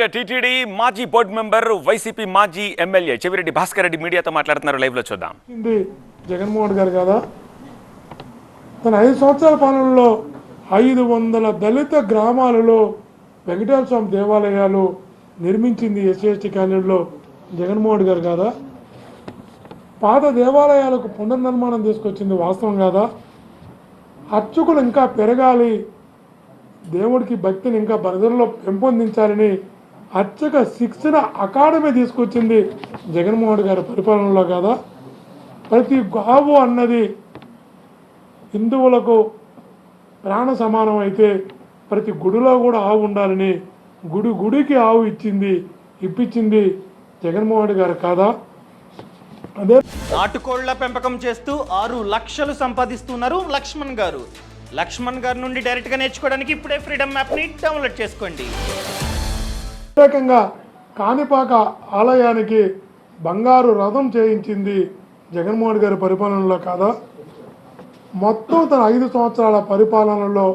Right TTD మాజీ board member YCP మాజీ MLA Chevireddy Bhaskar Reddy మీడియాతో మాట్లాడుతున్నారు. లైవ్లో చూద్దాం. ఇది జగన్మోహన్ గారు కదా? తన ఐదు సంవత్సరాల పాలనలో ఐదు వందల దళిత గ్రామాలలో వెంకటేశ్వర స్వామి దేవాలయాలు నిర్మించింది ఎస్సీఎస్టీ కాలనీలో జగన్మోహన్ గారు కాదా? పాత దేవాలయాలకు పునర్నిర్మాణం తీసుకొచ్చింది వాస్తవం కాదా? అర్చకులు ఇంకా పెరగాలి దేవుడికి భక్తిని ఇంకా ప్రజల్లో పెంపొందించాలని అర్చక శిక్షణ అకాడమీ తీసుకొచ్చింది జగన్మోహన్ గారి పరిపాలనలో కాదా. ప్రతి గావు అన్నది హిందువులకు ప్రాణ సమానం అయితే ప్రతి గుడిలో కూడా ఆవు ఉండాలని గుడి గుడికి ఆవు ఇచ్చింది ఇప్పించింది జగన్మోహన్ గారు కాదా? అదే నాటుకోళ్ళ పెంపకం చేస్తూ ఆరు లక్షలు సంపాదిస్తున్నారు లక్ష్మణ్ గారు. లక్ష్మణ్ గారి నుండి డైరెక్ట్గా నేర్చుకోవడానికి ఇప్పుడే ఫ్రీడమ్ యాప్ని డౌన్లోడ్ చేసుకోండి. ప్రత్యేకంగా కాణిపాక ఆలయానికి బంగారు రథం చేయించింది జగన్మోహన్ గారి పరిపాలనలో కాదా? మొత్తం తన ఐదు సంవత్సరాల పరిపాలనలో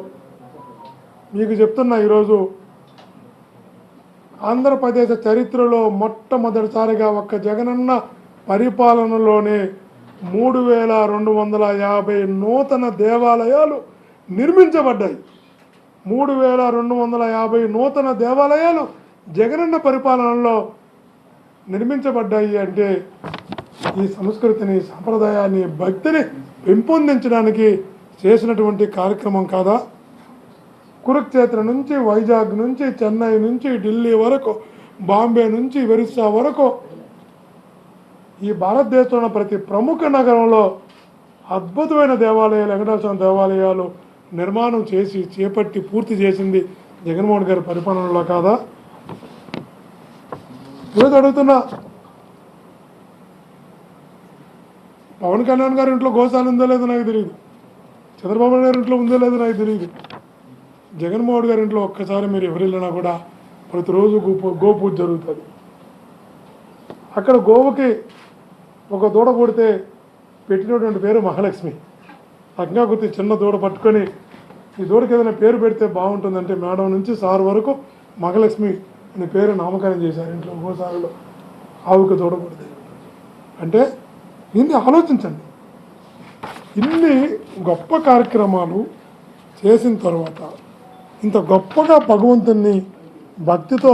మీకు చెప్తున్నా ఈరోజు ఆంధ్రప్రదేశ్ చరిత్రలో మొట్టమొదటిసారిగా ఒక్క జగనన్న పరిపాలనలోనే మూడు వేల రెండు వందల యాభై నూతన దేవాలయాలు నిర్మించబడ్డాయి. మూడు వేల రెండు వందల యాభై నూతన దేవాలయాలు జగనన్న పరిపాలనలో నిర్మించబడ్డాయి అంటే ఈ సంస్కృతిని సంప్రదాయాన్ని భక్తిని పెంపొందించడానికి చేసినటువంటి కార్యక్రమం కాదా? కురుక్షేత్ర నుంచి వైజాగ్ నుంచి చెన్నై నుంచి ఢిల్లీ వరకు బాంబే నుంచి ఒరిస్సా వరకు ఈ భారతదేశంలో ప్రతి ప్రముఖ నగరంలో అద్భుతమైన దేవాలయాలు వెంకటేశ్వర దేవాలయాలు నిర్మాణం చేసి చేపట్టి పూర్తి చేసింది జగన్మోహన్ గారి పరిపాలనలో కాదా? ఈరోజు అడుగుతున్నా. పవన్ కళ్యాణ్ గారి ఇంట్లో గోశాల ఉందో లేదో నాకు తెలియదు చంద్రబాబు నాయుడు గారి ఇంట్లో ఉందో లేదో నాకు తెలియదు జగన్మోహన్ గారి ఇంట్లో ఒక్కసారి మీరు ఎవరు వెళ్ళినా కూడా ప్రతిరోజు గోపూ గోపూజ జరుగుతుంది. అక్కడ గోవుకి ఒక దూడ పుడితే పెట్టినటువంటి పేరు మహాలక్ష్మి. అజ్ఞా గుర్తి చిన్న దూడ పట్టుకొని ఈ దూడకి ఏదైనా పేరు పెడితే బాగుంటుందంటే మేడం నుంచి సార్ వరకు మహాలక్ష్మి అనే పేరు నామకరణం చేశారు ఇంట్లో గోసాలలో ఆవుకి దూడ అంటే ఇన్ని ఆలోచించండి. ఇన్ని గొప్ప కార్యక్రమాలు చేసిన తర్వాత ఇంత గొప్పగా భగవంతుణ్ణి భక్తితో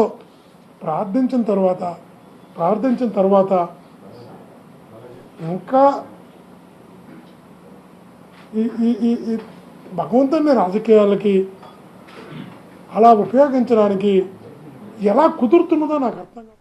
ప్రార్థించిన తర్వాత ప్రార్థించిన తర్వాత ఇంకా ఈ ఈ ఈ ఈ భగవంతుని రాజకీయాలకి అలా ఉపయోగించడానికి ఎలా కుదురుతున్నదో నాకు అర్థం కాదు